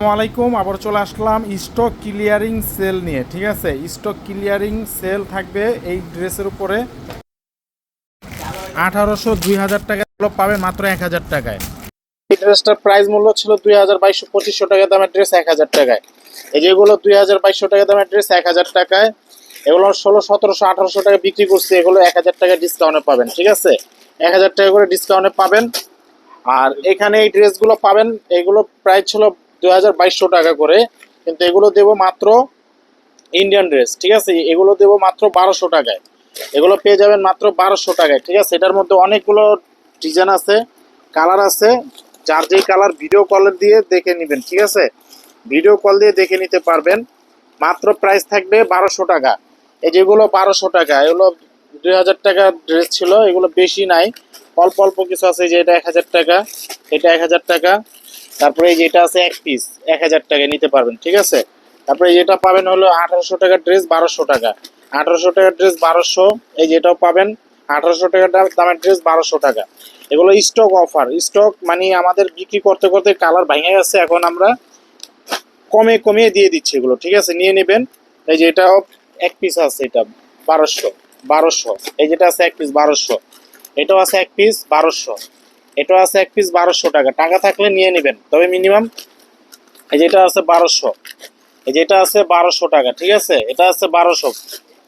আলাইকুম আবার চলে আসলাম স্টক ক্লিয়ারিং সেল নিয়ে, ঠিক আছে? স্টক ক্লিয়ারিং সেল থাকবে এই ড্রেসের উপরে। আঠারোশো দুই হাজার টাকা পাবে মাত্র এক হাজার টাকায়। এই ড্রেসটার প্রাইস মূল্য ছিল দুই হাজার বাইশশো পঁচিশশো টাকা, দামের ড্রেস এক হাজার টাকায়। এই যেগুলো দুই হাজার বাইশশো টাকা, দামের ড্রেস এক হাজার টাকায়। এগুলো ষোলো, সতেরোশো, আঠারোশো টাকা বিক্রি করছে, এগুলো এক হাজার টাকা ডিসকাউন্টে পাবেন, ঠিক আছে? এক হাজার টাকা করে ডিসকাউন্টে পাবেন। আর এখানে এই ড্রেসগুলো পাবেন, এগুলো প্রাইস ছিল দুই টাকা করে। কিন্তু এগুলো দেব মাত্র ইন্ডিয়ান ড্রেস ঠিক আছে? এগুলো দেবো মাত্র বারোশো টাকায়। এগুলো পেয়ে যাবেন মাত্র বারোশো টাকায়, ঠিক আছে? এটার মধ্যে অনেকগুলো ডিজাইন আছে কালার আছে। যার যেই কালার ভিডিও কল দিয়ে দেখে নেবেন, ঠিক আছে? ভিডিও কল দিয়ে দেখে নিতে পারবেন। মাত্র প্রাইস থাকবে বারোশো টাকা। এই যেগুলো বারোশো টাকা, এগুলো দুই হাজার টাকা ড্রেস ছিল, এগুলো বেশি নাই। অল্প অল্প কিছু আছে, যে এটা এক হাজার টাকা, এটা এক হাজার টাকা। তারপরে এই যেটা আছে এক পিস এক হাজার টাকা নিতে পারবেন, ঠিক আছে? তারপরে যেটা পাবেন হলো আঠারোশো টাকার ড্রেস বারোশো টাকা। আঠারোশো টাকার ড্রেস বারোশো, এই যেটাও পাবেন, আঠারোশো টাকার দামের ড্রেস বারোশো টাকা। এগুলো স্টক অফার স্টক মানে আমাদের বিক্রি করতে করতে কালার ভেঙে গেছে, এখন আমরা কমে কমিয়ে দিয়ে দিচ্ছি এগুলো, ঠিক আছে? নিয়ে নেবেন। এই যে এটাও এক পিস আছে এটা, বারোশো বারোশো। এই যেটা আছে এক পিস বারোশো। এটাও আছে এক পিস বারোশো। এটাও আছে এক পিস বারোশো টাকা। টাকা থাকলে নিয়ে নেবেন, তবে মিনিমাম এই যেটা আছে বারোশো। এই যেটা আছে বারোশো টাকা, ঠিক আছে? এটা আছে বারোশো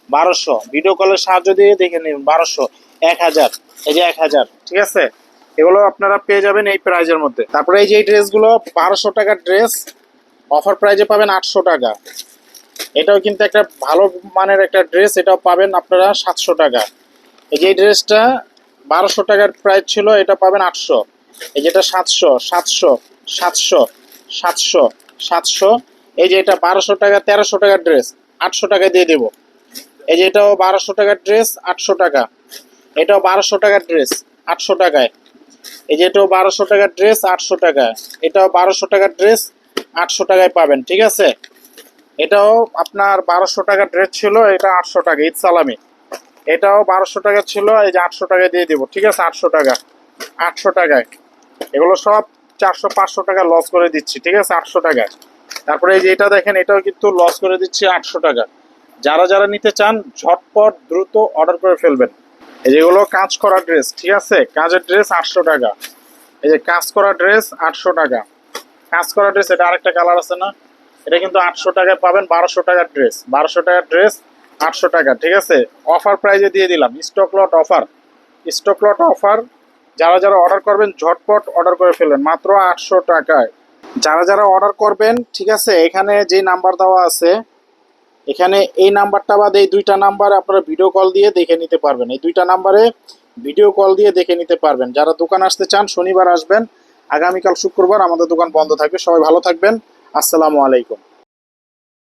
বারোশো। ভিডিও কলের সাহায্য দিয়ে দেখে নেবেন, বারোশো, এক হাজার, এই যে এক হাজার, ঠিক আছে? এগুলো আপনারা পেয়ে যাবেন এই প্রাইজের মধ্যে। তারপরে এই যে এই ড্রেসগুলো বারোশো টাকার ড্রেস অফার প্রাইজে পাবেন আটশো টাকা। এটাও কিন্তু একটা ভালো মানের একটা ড্রেস এটাও পাবেন আপনারা সাতশো টাকা। এই যে এই ড্রেসটা বারোশো টাকার প্রাইস ছিল, এটা পাবেন আটশো। এই যেটা সাতশো সাতশো সাতশো সাতশো সাতশো। এই যে এটা বারোশো টাকা, তেরোশো টাকার ড্রেস আটশো টাকা দিয়ে দেবো। এই যে এটাও বারোশো টাকার ড্রেস আটশো টাকা। এটাও বারোশো টাকার ড্রেস আটশো টাকায়। এই যে এটাও বারোশো টাকার ড্রেস আটশো টাকা এটাও বারোশো টাকার ড্রেস আটশো টাকায় পাবেন, ঠিক আছে? এটাও আপনার বারোশো টাকার ড্রেস ছিল, এটা আটশো টাকা, ঈদ সালামি। এটাও বারোশো টাকা ছিল, এই যে আটশো টাকা দিয়ে দিব, ঠিক আছে? আটশো টাকা, আটশো টাকায়। এগুলো সব চারশো, পাঁচশো টাকা লস করে দিচ্ছি, ঠিক আছে? আটশো টাকায়। তারপরে এই যে এটা দেখেন, এটাও কিন্তু লস করে দিচ্ছি আটশো টাকা। যারা যারা নিতে চান, ঝটপট, দ্রুত অর্ডার করে ফেলবেন। এই যেগুলো কাজ করা ড্রেস ঠিক আছে? কাজের ড্রেস আটশো টাকা। এই যে কাজ করা ড্রেস আটশো টাকা। কাজ করা ড্রেস এটা আরেকটা কালার আছে না? এটা কিন্তু আটশো টাকায় পাবেন, বারোশো টাকার ড্রেস বারোশো টাকার ড্রেস আটশো টাকা, ঠিক আছে? অফার প্রাইজে দিয়ে দিলাম। Stock lot offer stock lot offer যারা যারা অর্ডার করবেন, ঝটপট অর্ডার করে ফেলবেন। মাত্র আটশো টাকায়। যারা যারা অর্ডার করবেন, ঠিক আছে, এখানে যে নাম্বার দেওয়া আছে, এখানে এই নাম্বারটা বাদ এই দুইটা নাম্বারে আপনারা ভিডিও কল দিয়ে দেখে নিতে পারবেন। এই দুইটা নাম্বারে ভিডিও কল দিয়ে দেখে নিতে পারবেন। যারা দোকান আসতে চান, শনিবার আসবেন। আগামীকাল শুক্রবার আমাদের দোকান বন্ধ থাকবে। সবাই ভালো থাকবেন। আসসালামু আলাইকুম।